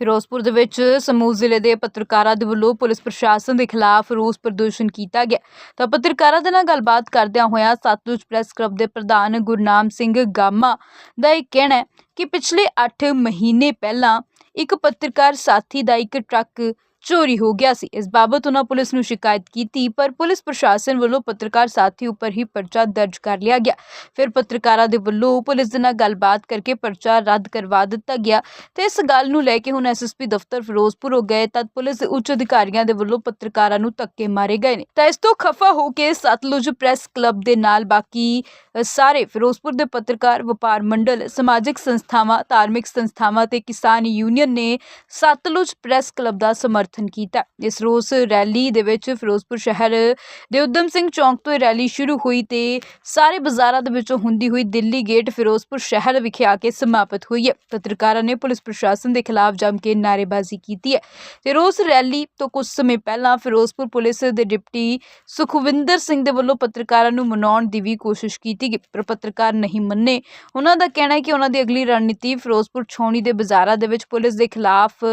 ਫਿਰੋਜ਼ਪੁਰ ਦੇ ਵਿੱਚ ਸਮੂਹ ਜ਼ਿਲ੍ਹੇ ਦੇ ਪੱਤਰਕਾਰਾਂ ਦੇ ਵੱਲੋਂ ਪੁਲਿਸ ਪ੍ਰਸ਼ਾਸਨ ਦੇ ਖਿਲਾਫ ਰੋਸ ਪ੍ਰਦਰਸ਼ਨ ਕੀਤਾ ਗਿਆ। ਤਾਂ ਪੱਤਰਕਾਰਾਂ ਦੇ ਨਾਲ ਗੱਲਬਾਤ ਕਰਦਿਆਂ ਹੋਇਆ ਸਤਲੁਜ ਪ੍ਰੈਸ ਕਲੱਬ ਦੇ ਪ੍ਰਧਾਨ ਗੁਰਨਾਮ ਸਿੰਘ ਗਾਮਾ ਦਾ ਇਹ ਕਹਿਣਾ ਹੈ ਕਿ ਪਿਛਲੇ 8 ਮਹੀਨੇ ਪਹਿਲਾਂ ਇੱਕ ਪੱਤਰਕਾਰ ਸਾਥੀ ਦਾ ਇੱਕ ਟਰੱਕ ਚੋਰੀ ਹੋ ਗਿਆ ਸੀ। ਇਸ ਬਾਬਤ ਉਹਨਾਂ ਪੁਲਿਸ ਨੂੰ ਸ਼ਿਕਾਇਤ ਕੀਤੀ, ਪਰ ਪੁਲਿਸ ਪ੍ਰਸ਼ਾਸਨ ਵੱਲੋਂ ਪੱਤਰਕਾਰ ਸਾਥੀ ਉੱਪਰ ਹੀ ਪਰਚਾ ਦਰਜ ਕਰ ਲਿਆ ਗਿਆ। ਫਿਰ ਪੱਤਰਕਾਰਾਂ ਦੇ ਵੱਲੋਂ ਪੁਲਿਸ ਦੇ ਨਾਲ ਗੱਲਬਾਤ ਕਰਕੇ ਪਰਚਾ ਰੱਦ ਕਰਵਾ ਦਿੱਤਾ ਗਿਆ ਤੇ ਇਸ ਗੱਲ ਨੂੰ ਲੈ ਕੇ ਹੁਣ ਐਸਐਸਪੀ ਦਫ਼ਤਰ ਫਿਰੋਜ਼ਪੁਰ ਹੋ ਗਏ। ਤਦ ਪੁਲਿਸ ਦੇ ਉੱਚ ਅਧਿਕਾਰੀਆਂ ਦੇ ਵੱਲੋਂ ਪੱਤਰਕਾਰਾਂ ਨੂੰ ਧੱਕੇ ਮਾਰੇ ਗਏ ਨੇ। ਤਾਂ ਇਸ ਤੋਂ ਖਫਾ ਹੋ ਕੇ ਸਤਲੁਜ ਪ੍ਰੈਸ ਕਲੱਬ ਦੇ ਨਾਲ ਬਾਕੀ ਸਾਰੇ ਫਿਰੋਜ਼ਪੁਰ ਦੇ ਪੱਤਰਕਾਰ, ਵਪਾਰ ਮੰਡਲ, ਸਮਾਜਿਕ ਸੰਸਥਾਵਾਂ, ਧਾਰਮਿਕ ਸੰਸਥਾਵਾਂ ਤੇ ਕਿਸਾਨ ਯੂਨੀਅਨ ਨੇ ਸਤਲੁਜ ਪ੍ਰੈਸ ਕਲੱਬ ਦਾ ਸਮਰਥਨ ਕੀਤਾ। ਇਸ ਰੋਸ ਰੈਲੀ ਦੇ ਵਿੱਚ ਫਿਰੋਜ਼ਪੁਰ ਸ਼ਹਿਰ ਦੇ ਉਦਮ ਸਿੰਘ ਚੌਂਕ ਤੋਂ ਇਹ ਰੈਲੀ ਸ਼ੁਰੂ ਹੋਈ ਤੇ ਸਾਰੇ ਬਾਜ਼ਾਰਾਂ ਦੇ ਵਿੱਚੋਂ ਹੁੰਦੀ ਹੋਈ ਦਿੱਲੀ ਗੇਟ ਫਿਰੋਜ਼ਪੁਰ ਸ਼ਹਿਰ ਵਿਖੇ ਆ ਕੇ ਸਮਾਪਤ ਹੋਈ ਹੈ। ਪੱਤਰਕਾਰਾਂ ਨੇ ਪੁਲਿਸ ਪ੍ਰਸ਼ਾਸਨ ਦੇ ਖਿਲਾਫ ਜੰਮ ਕੇ ਨਾਅਰੇਬਾਜ਼ੀ ਕੀਤੀ ਹੈ ਤੇ ਰੋਸ ਰੈਲੀ ਤੋਂ ਕੁਝ ਸਮੇਂ ਪਹਿਲਾਂ ਫਿਰੋਜ਼ਪੁਰ ਪੁਲਿਸ ਦੇ ਡਿਪਟੀ ਸੁਖਵਿੰਦਰ ਸਿੰਘ ਦੇ ਵੱਲੋਂ ਪੱਤਰਕਾਰਾਂ ਨੂੰ ਮਨਾਉਣ ਦੀ ਵੀ ਕੋਸ਼ਿਸ਼ ਕੀਤੀ ਗਈ ਪੱਤਰਕਾਰ ਨਹੀਂ ਮੰਨੇ। ਉਹਨਾਂ ਦਾ ਕਹਿਣਾ ਹੈ ਕਿ ਉਹਨਾਂ ਦੀ ਅਗਲੀ ਰਣਨੀਤੀ ਫਿਰੋਜ਼ਪੁਰ ਛਾਉਣੀ ਦੇ ਬਾਜ਼ਾਰਾਂ ਦੇ ਵਿੱਚ ਪੁਲਿਸ ਦੇ ਖਿਲਾਫ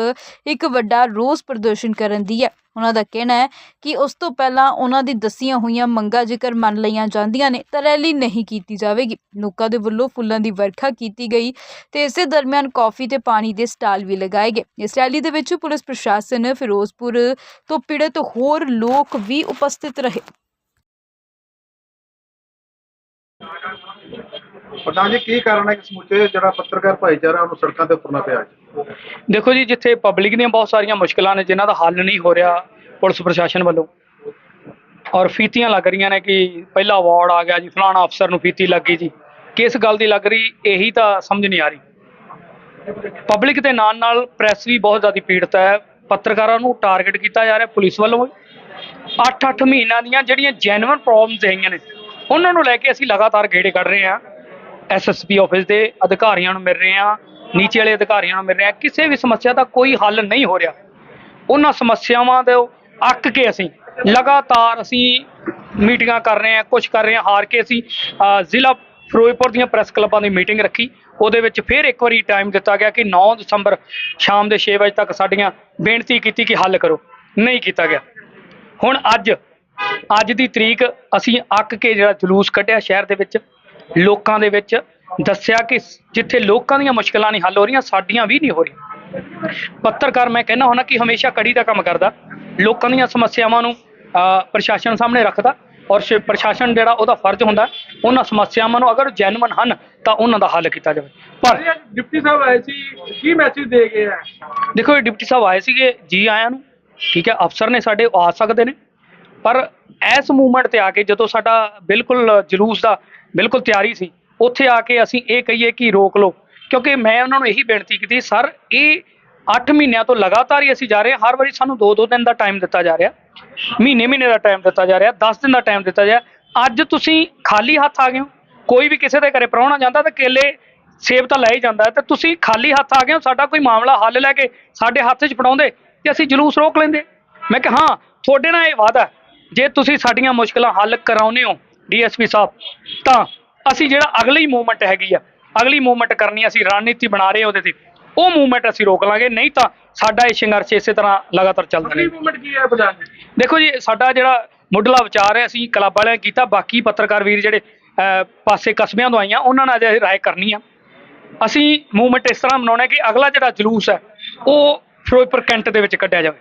ਇੱਕ ਵੱਡਾ ਰੋਸ ਪ੍ਰਦਰਸ਼ਨ ਕਰਨ ਦੀ ਹੈ। ਉਹਨਾਂ ਦਾ ਕਹਿਣਾ ਹੈ ਕਿ ਉਸ ਤੋਂ ਪਹਿਲਾਂ ਉਹਨਾਂ ਦੀ ਦੱਸੀਆਂ ਹੋਈਆਂ ਮੰਗਾਂ ਜੇਕਰ ਮੰਨ ਲਈਆਂ ਜਾਂਦੀਆਂ ਨੇ ਤਾਂ ਰੈਲੀ ਨਹੀਂ ਕੀਤੀ ਜਾਵੇਗੀ। ਲੋਕਾਂ ਦੇ ਵੱਲੋਂ ਫੁੱਲਾਂ ਦੀ ਵਰਖਾ ਕੀਤੀ ਗਈ ਤੇ ਇਸੇ ਦਰਮਿਆਨ ਕਾਫੀ ਤੇ ਪਾਣੀ ਦੇ ਸਟਾਲ ਵੀ ਲਗਾਏ ਗਏ। ਇਸ ਰੈਲੀ ਦੇ ਵਿੱਚ ਪੁਲਿਸ ਪ੍ਰਸ਼ਾਸਨ ਫਿਰੋਜ਼ਪੁਰ ਤੋਂ ਪੀੜਤ ਹੋਰ ਲੋਕ ਵੀ ਉਪਸਥਿਤ ਰਹੇ। ਪ੍ਰਧਾਨ ਜੀ, ਕੀ ਕਾਰਨ ਹੈ ਕਿ ਸਮੁੱਚੇ ਜਿਹੜਾ ਪੱਤਰਕਾਰ ਭਾਈਚਾਰਾ ਉਹਨੂੰ ਸੜਕਾਂ ਤੇ ਉਤਰਨਾ ਪਿਆ ਅੱਜ ਦੇਖੋ ਜੀ, ਜਿੱਥੇ ਪਬਲਿਕ ਦੀਆਂ ਬਹੁਤ ਸਾਰੀਆਂ ਮੁਸ਼ਕਲਾਂ ਨੇ, ਜਿਨ੍ਹਾਂ ਦਾ ਹੱਲ ਨਹੀਂ ਹੋ ਰਿਹਾ ਪੁਲਿਸ ਪ੍ਰਸ਼ਾਸਨ ਵੱਲੋਂ। ਔਰ ਫੀਤੀਆਂ ਲੱਗ ਰਹੀਆਂ ਨੇ ਕਿ ਪਹਿਲਾ ਵਾਰਡ ਆ ਗਿਆ ਜੀ, ਫਲਾਣਾ ਅਫਸਰ ਨੂੰ ਫੀਤੀ ਲੱਗ ਗਈ ਜੀ। ਕਿਸ ਗੱਲ ਦੀ ਲੱਗ ਰਹੀ, ਇਹੀ ਤਾਂ ਸਮਝ ਨਹੀਂ ਆ ਰਹੀ। ਪਬਲਿਕ ਦੇ ਨਾਲ ਨਾਲ ਪ੍ਰੈਸ ਵੀ ਬਹੁਤ ਜ਼ਿਆਦਾ ਪੀੜਤ ਹੈ। ਪੱਤਰਕਾਰਾਂ ਨੂੰ ਟਾਰਗੇਟ ਕੀਤਾ ਜਾ ਰਿਹਾ ਪੁਲਿਸ ਵੱਲੋਂ। 8-8 ਮਹੀਨਿਆਂ ਦੀਆਂ ਜਿਹੜੀਆਂ ਜੈਨੂਇਨ ਪ੍ਰੋਬਲਮਸ ਹੈਗੀਆਂ ਨੇ ਉਹਨਾਂ ਨੂੰ ਲੈ ਕੇ ਅਸੀਂ ਲਗਾਤਾਰ ਗੇੜੇ ਕੱਢ ਰਹੇ ਹਾਂ। ਐਸਐਸਪੀ ਆਫਿਸ ਦੇ ਅਧਿਕਾਰੀਆਂ ਨੂੰ ਮਿਲ ਰਹੇ ਹਾਂ, ਨੀਚੇ ਵਾਲੇ ਅਧਿਕਾਰੀਆਂ ਨੂੰ ਮਿਲ ਰਹੇ ਹਾਂ। ਕਿਸੇ ਵੀ ਸਮੱਸਿਆ ਦਾ ਕੋਈ ਹੱਲ ਨਹੀਂ ਹੋ ਰਿਹਾ। ਉਹਨਾਂ ਸਮੱਸਿਆਵਾਂ ਦੇ ਅੱਕ ਕੇ ਅਸੀਂ ਲਗਾਤਾਰ ਅਸੀਂ ਮੀਟਿੰਗਾਂ ਕਰ ਰਹੇ ਹਾਂ ਕੁਝ ਕਰ ਰਹੇ ਹਾਂ। ਹਾਰ ਕੇ ਅਸੀਂ ਜ਼ਿਲ੍ਹਾ ਫਿਰੋਜ਼ਪੁਰ ਦੀਆਂ ਪ੍ਰੈਸ ਕਲੱਬਾਂ ਦੀ ਮੀਟਿੰਗ ਰੱਖੀ। ਉਹਦੇ ਵਿੱਚ ਫਿਰ ਇੱਕ ਵਾਰੀ ਟਾਈਮ ਦਿੱਤਾ ਗਿਆ ਕਿ 9 ਦਸੰਬਰ ਸ਼ਾਮ ਦੇ 6 ਵਜੇ ਤੱਕ ਸਾਡੀਆਂ ਬੇਨਤੀ ਕੀਤੀ ਕਿ ਹੱਲ ਕਰੋ। ਨਹੀਂ ਕੀਤਾ ਗਿਆ। ਹੁਣ ਅੱਜ ਅੱਜ ਦੀ ਤਰੀਕ ਅਸੀਂ ਅੱਕ ਕੇ ਜਿਹੜਾ ਜਲੂਸ ਕੱਢਿਆ ਸ਼ਹਿਰ ਦੇ ਵਿੱਚ ਲੋਕਾਂ ਦੇ ਵਿੱਚ ਦੱਸਿਆ ਕਿ ਜਿੱਥੇ ਲੋਕਾਂ ਦੀਆਂ ਮੁਸ਼ਕਲਾਂ ਨਹੀਂ ਹੱਲ ਹੋ ਰਹੀਆਂ ਸਾਡੀਆਂ ਵੀ ਨਹੀਂ ਹੋ ਰਹੀਆਂ। ਪੱਤਰਕਾਰ ਮੈਂ ਕਹਿੰਦਾ ਹੁੰਦਾ ਕਿ ਹਮੇਸ਼ਾ ਕੜੀ ਦਾ ਕੰਮ ਕਰਦਾ ਲੋਕਾਂ ਦੀਆਂ ਸਮੱਸਿਆਵਾਂ ਨੂੰ ਪ੍ਰਸ਼ਾਸਨ ਸਾਹਮਣੇ ਰੱਖਦਾ ਔਰ ਪ੍ਰਸ਼ਾਸਨ ਜਿਹੜਾ ਉਹਦਾ ਫਰਜ਼ ਹੁੰਦਾ ਉਹਨਾਂ ਸਮੱਸਿਆਵਾਂ ਨੂੰ ਅਗਰ ਜੈਨੂਇਨ ਹਨ ਤਾਂ ਉਹਨਾਂ ਦਾ ਹੱਲ ਕੀਤਾ ਜਾਵੇ। ਪਰ ਡਿਪਟੀ ਸਾਹਿਬ ਆਏ ਸੀ ਕੀ ਮੈਸੇਜ ਦੇ ਗਏ ਆ? ਦੇਖੋ ਡਿਪਟੀ ਸਾਹਿਬ ਆਏ ਸੀਗੇ ਜੀ ਆਇਆਂ ਨੂੰ ਠੀਕ ਹੈ ਅਫਸਰ ਨੇ ਸਾਡੇ ਆ ਸਕਦੇ ਨੇ। ਪਰ ਇਸ ਮੂਵਮੈਂਟ ਤੇ ਆ ਕੇ ਜਦੋਂ ਸਾਡਾ ਬਿਲਕੁਲ ਜਲੂਸ ਦਾ ਬਿਲਕੁਲ ਤਿਆਰੀ ਸੀ, ਉੱਥੇ ਆ ਕੇ ਅਸੀਂ ਇਹ ਕਹੀਏ ਕਿ ਰੋਕ ਲਓ। ਕਿਉਂਕਿ ਮੈਂ ਉਹਨਾਂ ਨੂੰ ਇਹੀ ਬੇਨਤੀ ਕੀਤੀ, ਸਰ, ਇਹ 8 ਮਹੀਨਿਆਂ ਤੋਂ ਲਗਾਤਾਰ ਹੀ ਅਸੀਂ ਜਾ ਰਹੇ ਹਾਂ। ਹਰ ਵਾਰੀ ਸਾਨੂੰ 2-2 ਦਿਨ ਦਾ ਟਾਈਮ ਦਿੱਤਾ ਜਾ ਰਿਹਾ। ਮਹੀਨੇ ਮਹੀਨੇ ਦਾ ਟਾਈਮ ਦਿੱਤਾ ਜਾ ਰਿਹਾ। 10 ਦਿਨ ਦਾ ਟਾਈਮ ਦਿੱਤਾ ਜਾ ਰਿਹਾ। ਅੱਜ ਤੁਸੀਂ ਖਾਲੀ ਹੱਥ ਆ ਗਏ ਹੋ। ਕੋਈ ਵੀ ਕਿਸੇ ਦੇ ਘਰੇ ਪ੍ਰਾਹੁਣਾ ਜਾਂਦਾ ਤਾਂ ਕੇਲੇ ਸੇਬ ਤਾਂ ਲੈ ਹੀ ਜਾਂਦਾ ਹੈ। ਤੇ ਤੁਸੀਂ ਖਾਲੀ ਹੱਥ ਆ ਗਏ ਹੋ। ਸਾਡਾ ਕੋਈ ਮਾਮਲਾ ਹੱਲ ਲੈ ਕੇ ਸਾਡੇ ਹੱਥ 'ਚ ਫੜਾਉਂਦੇ ਤੇ ਅਸੀਂ ਜਲੂਸ ਰੋਕ ਲੈਂਦੇ। ਮੈਂ ਕਿਹਾ, ਹਾਂ, ਤੁਹਾਡੇ ਨਾਲ ਇਹ ਵਾਅਦਾ ਜੇ ਤੁਸੀਂ ਸਾਡੀਆਂ ਮੁਸ਼ਕਲਾਂ ਹੱਲ ਕਰਾਉਨੇ ਹੋ ਡੀਐਸਪੀ ਸਾਹਿਬ ਤਾਂ ਅਸੀਂ ਜਿਹੜਾ ਅਗਲੀ ਮੂਵਮੈਂਟ ਹੈਗੀ ਆ ਅਗਲੀ ਮੂਵਮੈਂਟ ਕਰਨੀ ਅਸੀਂ ਰਣਨੀਤੀ ਬਣਾ ਰਹੇ ਹਾਂ ਉਹਦੇ ਤੇ ਉਹ ਮੂਵਮੈਂਟ ਅਸੀਂ ਰੋਕ ਲਾਂਗੇ ਨਹੀਂ ਤਾਂ ਸਾਡਾ ਇਹ ਸੰਘਰਸ਼ ਇਸੇ ਤਰ੍ਹਾਂ ਲਗਾਤਾਰ ਚੱਲਦਾ ਰਹੇ। ਮੂਵਮੈਂਟ ਕੀ ਹੈ ਪ੍ਰਧਾਨ ਜੀ ਦੇਖੋ ਜੀ ਸਾਡਾ ਜਿਹੜਾ ਮੁੱਢਲਾ ਵਿਚਾਰ ਹੈ ਅਸੀਂ ਕਲੱਬ ਵਾਲਿਆਂ ਕੀਤਾ ਬਾਕੀ ਪੱਤਰਕਾਰ ਵੀਰ ਜਿਹੜੇ ਪਾਸੇ ਕਸਬਿਆਂ ਤੋਂ ਆਈਆਂ ਉਹਨਾਂ ਨਾਲ ਅਜੇ ਰਾਏ ਕਰਨੀ ਆ। ਅਸੀਂ ਮੂਵਮੈਂਟ ਇਸ ਤਰ੍ਹਾਂ ਬਣਾਉਣਾ ਕਿ ਅਗਲਾ ਜਿਹੜਾ ਜਲੂਸ ਹੈ ਉਹ ਫਿਰੋਜ਼ਪੁਰ ਕੈਂਟ ਦੇ ਵਿੱਚ ਕੱਢਿਆ ਜਾਵੇ।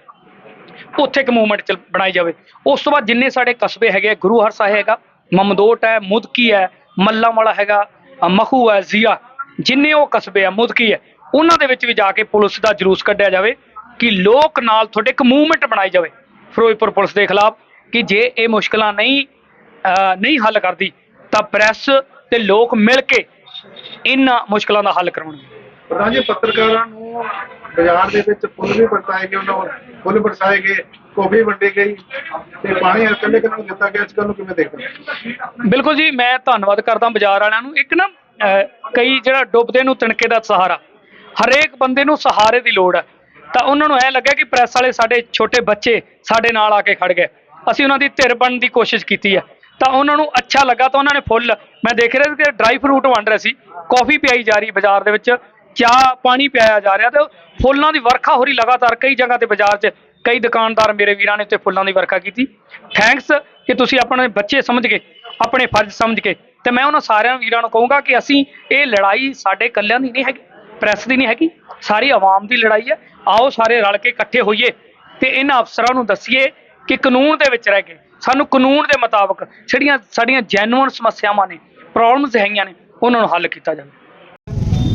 ਉੱਥੇ ਇੱਕ ਮੂਵਮੈਂਟ ਚ ਬਣਾਈ ਜਾਵੇ। ਉਸ ਤੋਂ ਬਾਅਦ ਜਿੰਨੇ ਸਾਡੇ ਕਸਬੇ ਹੈਗੇ ਗੁਰੂ ਹਰ ਸਾਹਿਬ ਹੈਗਾ ਮਮਦੋਟ ਹੈ ਮੁਦਕੀ ਹੈ ਮੱਲਾ ਵਾਲਾ ਹੈਗਾ ਅ, ਮਖੂ ਹੈ ਜ਼ੀਆ ਜਿੰਨੇ ਉਹ ਕਸਬੇ ਆ ਮੁਦਕੀ ਹੈ ਉਹਨਾਂ ਦੇ ਵਿੱਚ ਵੀ ਜਾ ਕੇ ਪੁਲਿਸ ਦਾ ਜਲੂਸ ਕੱਢਿਆ ਜਾਵੇ ਕਿ ਲੋਕ ਨਾਲ ਤੁਹਾਡੇ ਇੱਕ ਮੂਵਮੈਂਟ ਬਣਾਈ ਜਾਵੇ। ਫਿਰੋਜ਼ਪੁਰ ਪੁਲਿਸ ਦੇ ਖਿਲਾਫ ਕਿ ਜੇ ਇਹ ਮੁਸ਼ਕਲਾਂ ਨਹੀਂ ਨਹੀਂ ਹੱਲ ਕਰਦੀ ਤਾਂ ਪ੍ਰੈਸ ਤੇ ਲੋਕ ਮਿਲ ਕੇ ਇਹਨਾਂ ਮੁਸ਼ਕਲਾਂ ਦਾ ਹੱਲ ਕਰਾਉਣਗੇ। ਪ੍ਰਧਾਨ ਜੀ ਪੱਤਰਕਾਰਾਂ ਨੂੰ ਬਾਜ਼ਾਰ ਦੇ ਵਿੱਚ ਫੁੱਲ ਵੀ ਵਰਤਾਏ ਗਏ, ਉਹਨਾਂ ਫੁੱਲ ਵਰਸਾਏ ਗਏ ਕੌਫੀ ਵੰਡੀ ਗਈ ਤੇ ਪਾਣੀ ਇਕੱਲੇ ਕਿਹਨਾਂ ਨੂੰ ਦਿੱਤਾ ਗਿਆ। ਇਸ ਗੱਲ ਨੂੰ ਕਿਵੇਂ ਦੇਖਦੇ ਬਿਲਕੁਲ ਜੀ, ਮੈਂ ਧੰਨਵਾਦ ਕਰਦਾ ਬਾਜ਼ਾਰ ਵਾਲਿਆਂ ਨੂੰ। ਇੱਕ ਨਾ ਕਈ ਜਿਹੜਾ ਡੁੱਬਦੇ ਨੂੰ ਤਿਣਕੇ ਦਾ ਸਹਾਰਾ, ਹਰੇਕ ਬੰਦੇ ਨੂੰ ਸਹਾਰੇ ਦੀ ਲੋੜ ਹੈ। ਤਾਂ ਉਹਨਾਂ ਨੂੰ ਐ ਲੱਗਿਆ ਕਿ ਪ੍ਰੈਸ ਵਾਲੇ ਸਾਡੇ ਛੋਟੇ ਬੱਚੇ ਸਾਡੇ ਨਾਲ ਆ ਕੇ ਖੜ ਗਏ। ਅਸੀਂ ਉਹਨਾਂ ਦੀ ਧਿਰ ਬਣਨ ਦੀ ਕੋਸ਼ਿਸ਼ ਕੀਤੀ ਹੈ। ਤਾਂ ਉਹਨਾਂ ਨੂੰ ਅੱਛਾ ਲੱਗਾ ਤਾਂ ਉਹਨਾਂ ਨੇ ਫੁੱਲ। ਮੈਂ ਦੇਖ ਰਿਹਾ ਸੀ ਕਿ ਡਰਾਈ ਫਰੂਟ ਵੰਡ ਰਹੇ ਸੀ, ਕਾਫੀ ਪਿਆਈ ਜਾ ਰਹੀ ਬਾਜ਼ਾਰ ਦੇ ਵਿੱਚ। ਚਾਹ ਪਾਣੀ ਪਿਆਇਆ ਜਾ ਰਿਹਾ ਤੇ ਫੁੱਲਾਂ ਦੀ ਵਰਖਾ ਹੋ ਰਹੀ ਲਗਾਤਾਰ ਕਈ ਜਗ੍ਹਾ ਤੇ ਬਾਜ਼ਾਰ 'ਚ, ਕਈ ਦੁਕਾਨਦਾਰ ਮੇਰੇ ਵੀਰਾਂ ਨੇ ਉੱਤੇ ਫੁੱਲਾਂ ਦੀ ਵਰਖਾ ਕੀਤੀ। ਥੈਂਕਸ ਕਿ ਤੁਸੀਂ ਆਪਣੇ ਬੱਚੇ ਸਮਝ ਕੇ ਆਪਣੇ ਫਰਜ਼ ਸਮਝ ਕੇ ਤੇ ਮੈਂ ਉਹਨਾਂ ਸਾਰਿਆਂ ਵੀਰਾਂ ਨੂੰ ਕਹੂੰਗਾ ਕਿ ਅਸੀਂ ਇਹ ਲੜਾਈ ਸਾਡੇ ਇਕੱਲਿਆਂ ਦੀ ਨਹੀਂ ਹੈਗੀ, ਪ੍ਰੈਸ ਦੀ ਨਹੀਂ ਹੈਗੀ, ਸਾਰੀ ਆਵਾਮ ਦੀ ਲੜਾਈ ਹੈ। ਆਓ ਸਾਰੇ ਰਲ ਕੇ ਇਕੱਠੇ ਹੋਈਏ ਤੇ ਇਹਨਾਂ ਅਫਸਰਾਂ ਨੂੰ ਦੱਸੀਏ ਕਿ ਕਾਨੂੰਨ ਦੇ ਵਿੱਚ ਰਹਿ ਕੇ, ਸਾਨੂੰ ਕਾਨੂੰਨ ਦੇ ਮੁਤਾਬਕ ਜਿਹੜੀਆਂ ਸਾਡੀਆਂ ਜੈਨੂਅਨ ਸਮੱਸਿਆਵਾਂ ਨੇ ਪ੍ਰੋਬਲਮਸ ਹੈਗੀਆਂ ਨੇ, ਉਹਨਾਂ ਨੂੰ ਹੱਲ ਕੀਤਾ ਜਾਵੇ।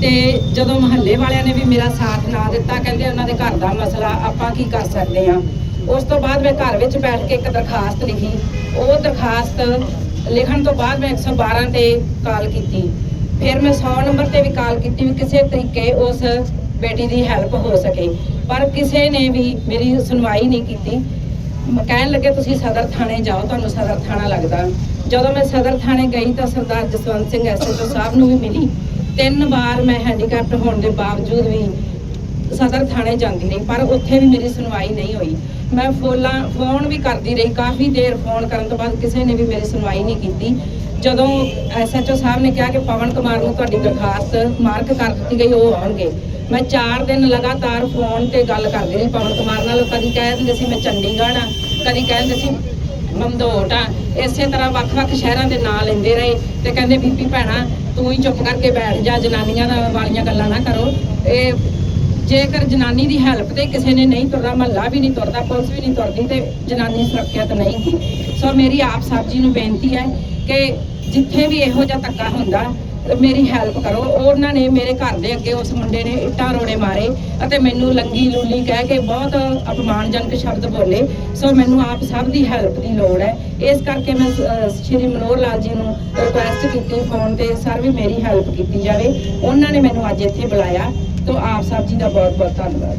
ਤੇ ਜਦੋਂ ਮਹੱਲੇ ਵਾਲਿਆਂ ਨੇ ਵੀ ਮੇਰਾ ਸਾਥ ਨਾ ਦਿੱਤਾ, ਕਹਿੰਦੇ ਉਹਨਾਂ ਦੇ ਘਰ ਦਾ ਮਸਲਾ ਆਪਾਂ ਕੀ ਕਰ ਸਕਦੇ ਆ ਉਸ ਤੋਂ ਬਾਅਦ ਮੈਂ ਘਰ ਵਿੱਚ ਬੈਠ ਕੇ ਇੱਕ ਦਰਖਾਸਤ ਲਿਖੀ। ਉਹ ਦਰਖਾਸਤ ਲਿਖਣ ਤੋਂ ਬਾਅਦ ਮੈਂ 112 ਤੇ ਕਾਲ ਕੀਤੀ। ਫਿਰ ਮੈਂ 100 ਨੰਬਰ ਤੇ ਵੀ ਕਾਲ ਕੀਤੀ ਵੀ ਕਿਸੇ ਤਰੀਕੇ ਉਸ ਬੇਟੀ ਦੀ ਹੈਲਪ ਹੋ ਸਕੇ। ਪਰ ਕਿਸੇ ਨੇ ਵੀ ਮੇਰੀ ਸੁਣਵਾਈ ਨਹੀਂ ਕੀਤੀ। ਕਹਿਣ ਲੱਗੇ, ਤੁਸੀਂ ਸਦਰ ਥਾਣੇ ਜਾਓ, ਤੁਹਾਨੂੰ ਸਦਰ ਥਾਣਾ ਲੱਗਦਾ। ਜਦੋਂ ਮੈਂ ਸਦਰ ਥਾਣੇ ਗਈ ਤਾਂ ਸਰਦਾਰ ਜਸਵੰਤ ਸਿੰਘ ਐਸਐਚਓ ਸਾਹਿਬ ਨੂੰ ਵੀ ਮਿਲੀ। ਤਿੰਨ ਵਾਰ ਮੈਂ ਹੈਂਡੀਕੈਪਟ ਹੋਣ ਦੇ ਬਾਵਜੂਦ ਵੀ ਸਦਰ ਥਾਣੇ ਜਾਂਦੀ ਰਹੀ, ਪਰ ਉੱਥੇ ਵੀ ਮੇਰੀ ਸੁਣਵਾਈ ਨਹੀਂ ਹੋਈ। ਮੈਂ ਫੋਲਾਂ, ਫੋਨ ਵੀ ਕਰਦੀ ਰਹੀ, ਕਾਫੀ ਦੇਰ ਫੋਨ ਕਰਨ ਤੋਂ ਬਾਅਦ ਕਿਸੇ ਨੇ ਵੀ ਮੇਰੀ ਸੁਣਵਾਈ ਨਹੀਂ ਕੀਤੀ। ਜਦੋਂ ਐਸਐਚਓ ਸਾਹਿਬ ਨੇ ਕਿਹਾ ਕਿ ਪਵਨ ਕੁਮਾਰ ਨੂੰ ਤੁਹਾਡੀ ਦਰਖਾਸਤ ਮਾਰਕ ਕਰ ਦਿੱਤੀ ਗਈ, ਉਹ ਆਉਣਗੇ। ਮੈਂ 4 ਦਿਨ ਲਗਾਤਾਰ ਫੋਨ ਤੇ ਗੱਲ ਕਰਦੀ ਰਹੀ, ਪਵਨ ਕੁਮਾਰ ਨਾਲ। ਕਦੀ ਕਹਿ ਦਿੰਦੇ ਸੀ, ਮੈਂ ਚੰਡੀਗੜ੍ਹ ਆ। ਕਦੀ ਕਹਿ ਦਿੰਦੇ ਸੀ ਮਮਦੋਟ ਆ। ਇਸੇ ਤਰ੍ਹਾਂ ਵੱਖ-ਵੱਖ ਸ਼ਹਿਰਾਂ ਦੇ ਨਾਂ ਲੈਂਦੇ ਰਹੇ ਤੇ ਕਹਿੰਦੇ, ਬੀਬੀ ਭੈਣਾ ਤੂੰ ਹੀ ਚੁੱਪ ਕਰਕੇ ਬੈਠ ਜਾ, ਜਨਾਨੀਆਂ ਦਾ ਵਾਲੀਆਂ ਗੱਲਾਂ ਨਾ ਕਰੋ। ਇਹ ਜੇਕਰ ਜਨਾਨੀ ਦੀ ਹੈਲਪ ਤੇ ਕਿਸੇ ਨੇ ਨਹੀਂ ਤੁਰਦਾ ਮਹੱਲਾ ਵੀ ਨਹੀਂ ਤੁਰਦਾ, ਪੁਲਿਸ ਵੀ ਨਹੀਂ ਤੁਰਦੀ ਤੇ ਜਨਾਨੀ ਸੁਰੱਖਿਅਤ ਨਹੀਂ ਗੀ ਸੋ ਮੇਰੀ ਆਪ ਸਾਹਿਬ ਜੀ ਨੂੰ ਬੇਨਤੀ ਹੈ ਕਿ ਜਿੱਥੇ ਵੀ ਇਹੋ ਜਿਹਾ ਧੱਕਾ ਹੁੰਦਾ ਮੇਰੀ ਹੈਲਪ ਕਰੋ। ਉਹਨਾਂ ਨੇ ਮੇਰੇ ਘਰ ਦੇ ਅੱਗੇ ਉਸ ਮੁੰਡੇ ਨੇ ਇੱਟਾਂ ਰੋੜੇ ਮਾਰੇ ਅਤੇ ਮੈਨੂੰ ਲੰਗੀ ਲੂਲੀ ਕਹਿ ਕੇ ਬਹੁਤ ਅਪਮਾਨਜਨਕ ਸ਼ਬਦ ਬੋਲੇ। ਸੋ ਮੈਨੂੰ ਆਪ ਸਭ ਦੀ ਹੈਲਪ ਦੀ ਲੋੜ ਹੈ। ਇਸ ਕਰਕੇ ਮੈਂ ਸ਼੍ਰੀ ਮਨੋਹਰ ਲਾਲ ਜੀ ਨੂੰ ਰਿਕੁਐਸਟ ਕੀਤੀ ਫੋਨ ਤੇ, ਸਰ ਵੀ ਮੇਰੀ ਹੈਲਪ ਕੀਤੀ ਜਾਵੇ। ਉਹਨਾਂ ਨੇ ਮੈਨੂੰ ਅੱਜ ਇੱਥੇ ਬੁਲਾਇਆ। ਤੋਂ ਆਪ ਸਾਹਿਬ ਜੀ ਦਾ ਬਹੁਤ ਬਹੁਤ ਧੰਨਵਾਦ।